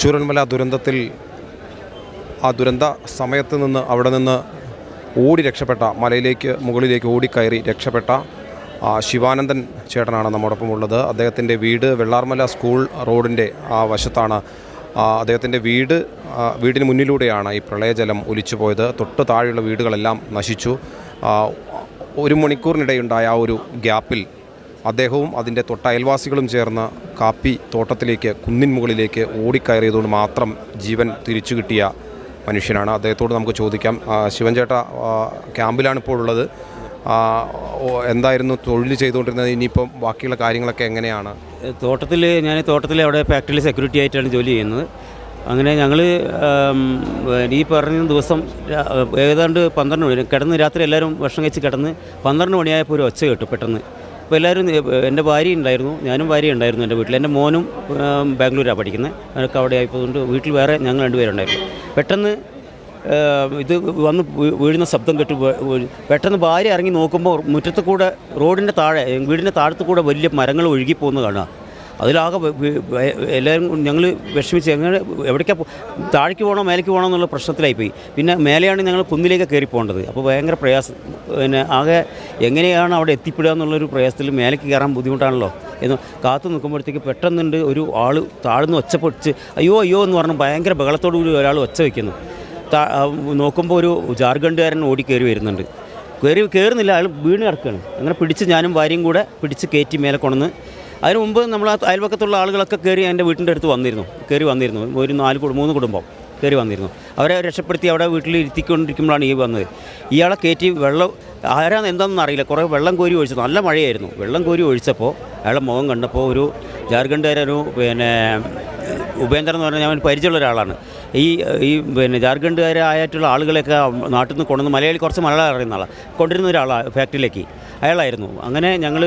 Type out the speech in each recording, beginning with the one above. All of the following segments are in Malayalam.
ചൂരന്മല ദുരന്തത്തിൽ ആ ദുരന്ത സമയത്ത് നിന്ന് അവിടെ നിന്ന് ഓടി രക്ഷപ്പെട്ട മലയിലേക്ക് മുകളിലേക്ക് ഓടിക്കയറി രക്ഷപ്പെട്ട ശിവാനന്ദൻ ചേട്ടനാണ് നമ്മോടൊപ്പം ഉള്ളത്. അദ്ദേഹത്തിന്റെ വീട് വെള്ളാർമല സ്കൂൾ റോഡിന്റെ ആ വശത്താണ്. അദ്ദേഹത്തിന്റെ വീട് വീടിന് മുന്നിലൂടെയാണ് ഈ പ്രളയജലം ഒലിച്ചു പോയത്. തൊട്ട് താഴെയുള്ള വീടുകളെല്ലാം നശിച്ചു. ഒരു മണിക്കൂറിനിടെയുണ്ടായ ആ ഒരു ഗ്യാപ്പിൽ അദ്ദേഹവും അതിന്റെ തൊട്ട അയൽവാസികളും ചേർന്ന് കാപ്പി തോട്ടത്തിലേക്ക് കുന്നിൻ മുകളിലേക്ക് ഓടിക്കയറിയതുകൊണ്ട് മാത്രം ജീവൻ തിരിച്ചു കിട്ടിയ മനുഷ്യനാണ്. അദ്ദേഹത്തോട് നമുക്ക് ചോദിക്കാം. ശിവൻചേട്ട ശിവൻ ചേട്ടാ ക്യാമ്പിലാണ് ഇപ്പോൾ ഉള്ളത്. എന്തായിരുന്നു തൊഴിൽ ചെയ്തുകൊണ്ടിരുന്നത്? ഇനിയിപ്പം ബാക്കിയുള്ള കാര്യങ്ങളൊക്കെ എങ്ങനെയാണ്? തോട്ടത്തിൽ ഞാൻ തോട്ടത്തിൽ അവിടെ ഫാക്ടറിയിൽ സെക്യൂരിറ്റി ആയിട്ടാണ് ജോലി ചെയ്യുന്നത്. അങ്ങനെ ഞങ്ങൾ ഈ പറഞ്ഞ ദിവസം ഏതാണ്ട് പന്ത്രണ്ട് മണി കിടന്ന് രാത്രി എല്ലാവരും ഭക്ഷണം കഴിച്ച് കിടന്ന് പന്ത്രണ്ട് മണിയായപ്പോൾ ഒരു ഒച്ച കേട്ടു പെട്ടെന്ന്. അപ്പോൾ എല്ലാവരും എന്റെ ഭാര്യ ഉണ്ടായിരുന്നു. ഞാനും ഭാര്യ ഉണ്ടായിരുന്നു എന്റെ വീട്ടിൽ. എന്റെ മോനും ബാംഗ്ലൂരാണ് പഠിക്കുന്നത്. അവർക്ക് അവിടെ ആയിപ്പോയതുകൊണ്ട് വീട്ടിൽ വേറെ ഞങ്ങൾ രണ്ടുപേരുണ്ടായിരുന്നു. പെട്ടെന്ന് ഇത് വന്ന് വീഴുന്ന ശബ്ദം കേട്ട് പെട്ടെന്ന് ഭാര്യ ഇറങ്ങി നോക്കുമ്പോൾ മുറ്റത്ത് കൂടെ റോഡിന്റെ താഴെ വീടിന്റെ താഴത്ത് കൂടെ വലിയ മരങ്ങൾ ഒഴുകിപ്പോകുന്നത് കാണുക. അതിലാകെ എല്ലാവരും ഞങ്ങൾ വിഷമിച്ച് എങ്ങനെ എവിടേക്കാണ് താഴേക്ക് പോകണോ മേലേക്ക് പോകണോ എന്നുള്ള പ്രശ്നത്തിലായിപ്പോയി. പിന്നെ മേലെയാണ് ഞങ്ങൾ കുന്നിലേക്ക് കയറി പോകേണ്ടത്. അപ്പോൾ ഭയങ്കര പ്രയാസം. പിന്നെ ആകെ എങ്ങനെയാണ് അവിടെ എത്തിപ്പെടുക എന്നുള്ളൊരു പ്രയാസത്തിൽ മേലേക്ക് കയറാൻ ബുദ്ധിമുട്ടാണല്ലോ എന്ന് കാത്തു നിൽക്കുമ്പോഴത്തേക്ക് പെട്ടെന്നുണ്ട് ഒരു ആൾ താഴ്ന്ന് ഒച്ച പൊടിച്ച് അയ്യോ അയ്യോ എന്ന് പറഞ്ഞ് ഭയങ്കര ബഹളത്തോടു കൂടി ഒരാൾ ഒച്ച വയ്ക്കുന്നു നോക്കുമ്പോൾ ഒരു ജാർഖണ്ഡുകാരൻ ഓടി കയറി വരുന്നുണ്ട്. കയറി കയറുന്നില്ല അയാൾ വീണ് കിടക്കുകയാണ്. അങ്ങനെ പിടിച്ച് ഞാനും ഭാര്യയും കൂടെ പിടിച്ച് കയറ്റി മേലെ കൊണ്ടുവന്ന് അതിന് മുമ്പ് നമ്മൾ അയൽപക്കത്തുള്ള ആളുകളൊക്കെ കയറി എന്റെ വീട്ടിന്റെ അടുത്ത് വന്നിരുന്നു. കയറി വന്നിരുന്നു. ഒരു നാല് മൂന്ന് കുടുംബം കയറി വന്നിരുന്നു. അവരെ രക്ഷപ്പെടുത്തി അവിടെ വീട്ടിൽ ഇരുത്തിക്കൊണ്ടിരിക്കുമ്പോഴാണ് ഈ വന്നത്. ഇയാളെ കയറ്റി വെള്ളം ആരാന്ന് എന്താണെന്ന് അറിയില്ല. കുറേ വെള്ളം കോരി ഒഴിച്ചു. നല്ല മഴയായിരുന്നു. വെള്ളം കോരി ഒഴിച്ചപ്പോൾ അയാളെ മുഖം കണ്ടപ്പോൾ ഒരു ജാർഖണ്ഡുകാരൊരു പിന്നെ ഉപേന്ദ്രൻ എന്ന് പറഞ്ഞാൽ ഞാൻ പരിചയമുള്ള ഒരാളാണ്. ഈ ഈ പിന്നെ ജാർഖണ്ഡുകാരായിട്ടുള്ള ആളുകളെയൊക്കെ നാട്ടിൽ നിന്ന് കൊണ്ടുവന്ന് മലയാളി കുറച്ച് മലയാളം അറിയുന്ന ആളാണ് കൊണ്ടിരുന്ന ഒരാളാണ് ഫാക്ടറിയിലേക്ക് അയാളായിരുന്നു. അങ്ങനെ ഞങ്ങൾ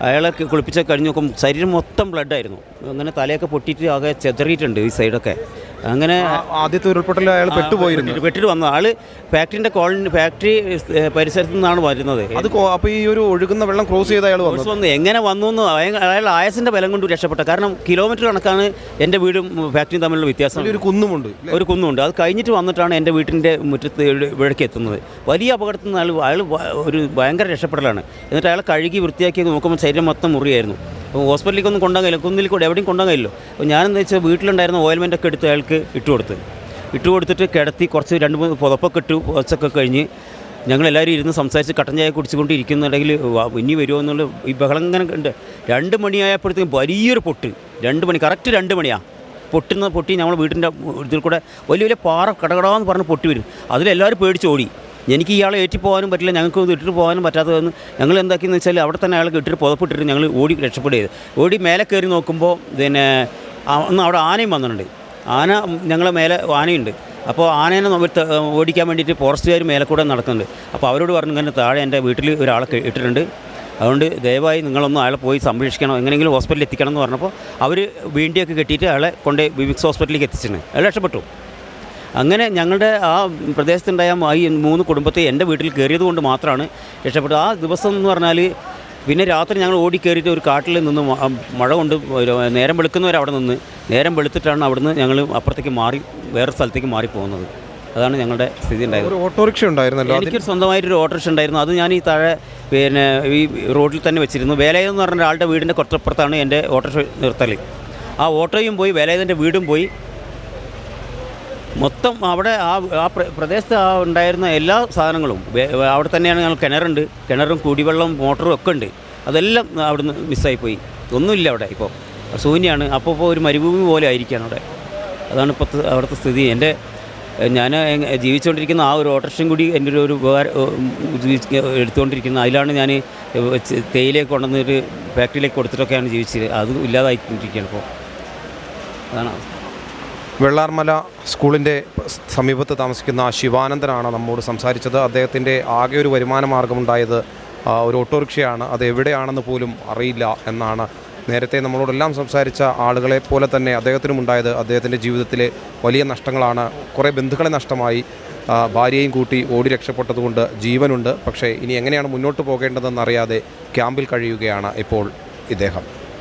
അയാളെ കുളിപ്പിച്ച കഴിഞ്ഞ് നോക്കുമ്പോൾ ശരീരം മൊത്തം ബ്ലഡായിരുന്നു അങ്ങനെ തലയൊക്കെ പൊട്ടിയിട്ട് ആകെ ചെതറിയിട്ടുണ്ട് ഈ സൈഡൊക്കെ അങ്ങനെ ആദ്യത്തെ ഉരുൾപൊട്ടൽ അയാൾ പെട്ടുപോയിരുന്നു. പെട്ടിട്ട് വന്നു. ആൾ ഫാക്ടറിന്റെ കോളനി ഫാക്ടറി പരിസരത്തു നിന്നാണ് വരുന്നത്. അത് അപ്പൊ അപ്പോൾ ഈ ഒരു ഒഴുകുന്ന വെള്ളം ക്രോസ് ചെയ്ത അയാൾ വന്നു വന്നു. എങ്ങനെ വന്നു എന്ന് അയാൾ ആയസിന്റെ ബലം കൊണ്ട് രക്ഷപ്പെട്ട. കാരണം കിലോമീറ്റർ കണക്കാണ് എന്റെ വീടും ഫാക്ടറിയും തമ്മിലുള്ള വ്യത്യാസം. ഒരു കുന്നുമുണ്ട് ഒരു കുന്നുമുണ്ട്. അത് കഴിഞ്ഞിട്ട് വന്നിട്ടാണ് എന്റെ വീട്ടിന്റെ മുറ്റത്ത് ഇവിടെ- ഇവിടേക്ക് എത്തുന്നത്. വലിയ അപകടത്തിൽ നിന്ന് അയാൾ അയാൾ ഒരു ഭയങ്കര രക്ഷപ്പെടലാണ്. എന്നിട്ട് അയാൾ കഴുകി വൃത്തിയാക്കി നോക്കുമ്പോൾ ശരീരം മൊത്തം മുറിയായിരുന്നു. അപ്പോൾ ഹോസ്പിറ്റലിലേക്കൊന്നും കൊണ്ടുപോകാൻ കഴിയില്ല. കുന്നിൽ കൂടെ എവിടെയും കൊണ്ടുപോകാൻ കഴിയില്ലോ അപ്പോൾ ഞാനെന്ന് വെച്ചാൽ വീട്ടിലുണ്ടായിരുന്ന ഓയിൽമെന്റ് ഒക്കെ എടുത്ത് അയാൾക്ക് ഇട്ട് കൊടുത്ത്. ഇട്ട് കൊടുത്തിട്ട് കിടത്തി കുറച്ച് രണ്ട് മൂന്ന് പുതപ്പൊക്കെ ഇട്ട് കുറച്ചൊക്കെ കഴിഞ്ഞ് ഞങ്ങളെല്ലാവരും ഇരുന്ന് സംസാരിച്ച് കട്ടൻ ചായ കുടിച്ചുകൊണ്ട് ഇരിക്കുന്നുണ്ടെങ്കിൽ ഇനി വരുമോ എന്നുള്ള ഈ ബഹളം ഇങ്ങനെ ഉണ്ട്. രണ്ട് മണിയായപ്പോഴത്തേക്കും വലിയൊരു പൊട്ട്. രണ്ട് മണി കറക്റ്റ് രണ്ട് മണിയാണ് പൊട്ടുന്ന പൊട്ടി നമ്മൾ വീട്ടിന്റെ ഇതിൽ കൂടെ വലിയ വലിയ പാറ കടകടാന്ന് പറഞ്ഞ് പൊട്ടി വരും. അതിലെല്ലാവരും പേടിച്ച് ഓടി. എനിക്ക് ഇയാളെ ഏറ്റി പോകാനും പറ്റില്ല ഞങ്ങൾക്ക് ഇട്ടിട്ട് പോകാനും പറ്റാത്തതെന്ന് ഞങ്ങൾ എന്താക്കിയെന്ന് വെച്ചാൽ അവിടെ തന്നെ അയാൾക്ക് ഇട്ടിട്ട് പുതപ്പിട്ടിട്ട് ഞങ്ങൾ ഓടി രക്ഷപ്പെടുകയത് ഓടി മേലെ കയറി നോക്കുമ്പോൾ പിന്നെ ഒന്ന് അവിടെ ആനയും വന്നിട്ടുണ്ട്. ആന ഞങ്ങളെ മേലെ ആനയുണ്ട്. അപ്പോൾ ആനേനെ ഓടിക്കാൻ വേണ്ടിയിട്ട് ഫോറസ്റ്റുകാർ മേലെ കൂടെ നടക്കുന്നുണ്ട്. അപ്പോൾ അവരോട് പറഞ്ഞു ഇങ്ങനെ താഴെ എന്റെ വീട്ടിൽ ഒരാളെ ഇട്ടിട്ടുണ്ട്. അതുകൊണ്ട് ദയവായി നിങ്ങളൊന്ന് അയാളെ പോയി സംരക്ഷിക്കണം. എങ്ങനെയെങ്കിലും ഹോസ്പിറ്റലിൽ എത്തിക്കണം എന്ന് പറഞ്ഞപ്പോൾ അവർ വീണ്ടിയൊക്കെ കെട്ടിയിട്ട് അയാളെ കൊണ്ട് വിമിക്സ് ഹോസ്പിറ്റലിലേക്ക് എത്തിച്ചിട്ടുണ്ട്. അയാൾ രക്ഷപ്പെട്ടു. അങ്ങനെ ഞങ്ങളുടെ ആ പ്രദേശത്തുണ്ടായ ഈ മൂന്ന് കുടുംബത്തെ എന്റെ വീട്ടിൽ കയറിയത് കൊണ്ട് മാത്രമാണ് രക്ഷപ്പെട്ടത്. ആ ദിവസം എന്ന് പറഞ്ഞാൽ പിന്നെ രാത്രി ഞങ്ങൾ ഓടി കയറിയിട്ട് ഒരു കാട്ടിൽ നിന്ന് മഴ കൊണ്ട് നേരം വെളുക്കുന്നവർ അവിടെ നിന്ന് നേരം വെളുത്തിട്ടാണ് അവിടുന്ന് ഞങ്ങൾ അപ്പുറത്തേക്ക് മാറി വേറെ സ്ഥലത്തേക്ക് മാറി പോകുന്നത്. അതാണ് ഞങ്ങളുടെ സ്ഥിതി ഉണ്ടായത്. ഒരു ഓട്ടോറിക്ഷ ഉണ്ടായിരുന്നല്ലോ എനിക്ക് സ്വന്തമായിട്ടൊരു ഓട്ടോറിക്ഷ ഉണ്ടായിരുന്നു. അത് ഞാൻ ഈ താഴെ പിന്നെ ഈ റോഡിൽ തന്നെ വെച്ചിരുന്നു. വേലായുധം എന്ന് പറഞ്ഞ ഒരാളുടെ വീടിന്റെ കുറച്ചപ്പുറത്താണ് എന്റെ ഓട്ടോറിക്ഷ നിർത്തൽ ആ ഓട്ടോയും പോയി വേലായുധന്റെ വീടും പോയി. മൊത്തം അവിടെ ആ ആ പ്ര- പ്രദേശത്ത് ആ ഉണ്ടായിരുന്ന എല്ലാ സാധനങ്ങളും അവിടെ തന്നെയാണ് ഞങ്ങൾ കിണറുണ്ട്. കിണറും കുടിവെള്ളം മോട്ടറും ഒക്കെ ഉണ്ട്. അതെല്ലാം അവിടുന്ന് മിസ്സായിപ്പോയി. ഒന്നുമില്ല അവിടെ ഇപ്പോൾ. ശൂന്യമാണ് അപ്പോൾ ഇപ്പോൾ ഒരു മരുഭൂമി പോലെ ആയിരിക്കുകയാണ് അവിടെ. അതാണ് ഇപ്പോഴത്തെ അവിടുത്തെ സ്ഥിതി. എന്റെ ഞാൻ ജീവിച്ചുകൊണ്ടിരിക്കുന്ന ആ ഒരു ഓട്ടോറിക്ഷയും കൂടി എന്റെ ഒരു ഉപകാരം എടുത്തുകൊണ്ടിരിക്കുന്നത്. അതിലാണ് ഞാൻ തേയിലേക്ക് കൊണ്ടുവന്നൊരു ഫാക്ടറിയിലേക്ക് കൊടുത്തിട്ടൊക്കെയാണ് ജീവിച്ചത്. അത് ഇല്ലാതായിക്കൊണ്ടിരിക്കുകയാണ് ഇപ്പോൾ. അതാണ് വെള്ളാർമല സ്കൂളിന്റെ സമീപത്ത് താമസിക്കുന്ന ശിവാനന്ദനാണ് നമ്മോട് സംസാരിച്ചത്. അദ്ദേഹത്തിന്റെ ആകെ ഒരു വരുമാന മാർഗമുണ്ടായത് ഒരു ഓട്ടോറിക്ഷയാണ്. അത് എവിടെയാണെന്ന് പോലും അറിയില്ല എന്നാണ് നേരത്തെ നമ്മളോടെല്ലാം സംസാരിച്ച ആളുകളെ പോലെ തന്നെ അദ്ദേഹത്തിനും ഉണ്ടായത്. അദ്ദേഹത്തിന്റെ ജീവിതത്തിലെ വലിയ നഷ്ടങ്ങളാണ്. കുറേ ബന്ധുക്കളെ നഷ്ടമായി. ഭാര്യയും കൂട്ടി ഓടി രക്ഷപ്പെട്ടതുകൊണ്ട് ജീവനുണ്ട്. പക്ഷേ ഇനി എങ്ങനെയാണ് മുന്നോട്ട് പോകേണ്ടതെന്നറിയാതെ ക്യാമ്പിൽ കഴിയുകയാണ് ഇപ്പോൾ ഇദ്ദേഹം.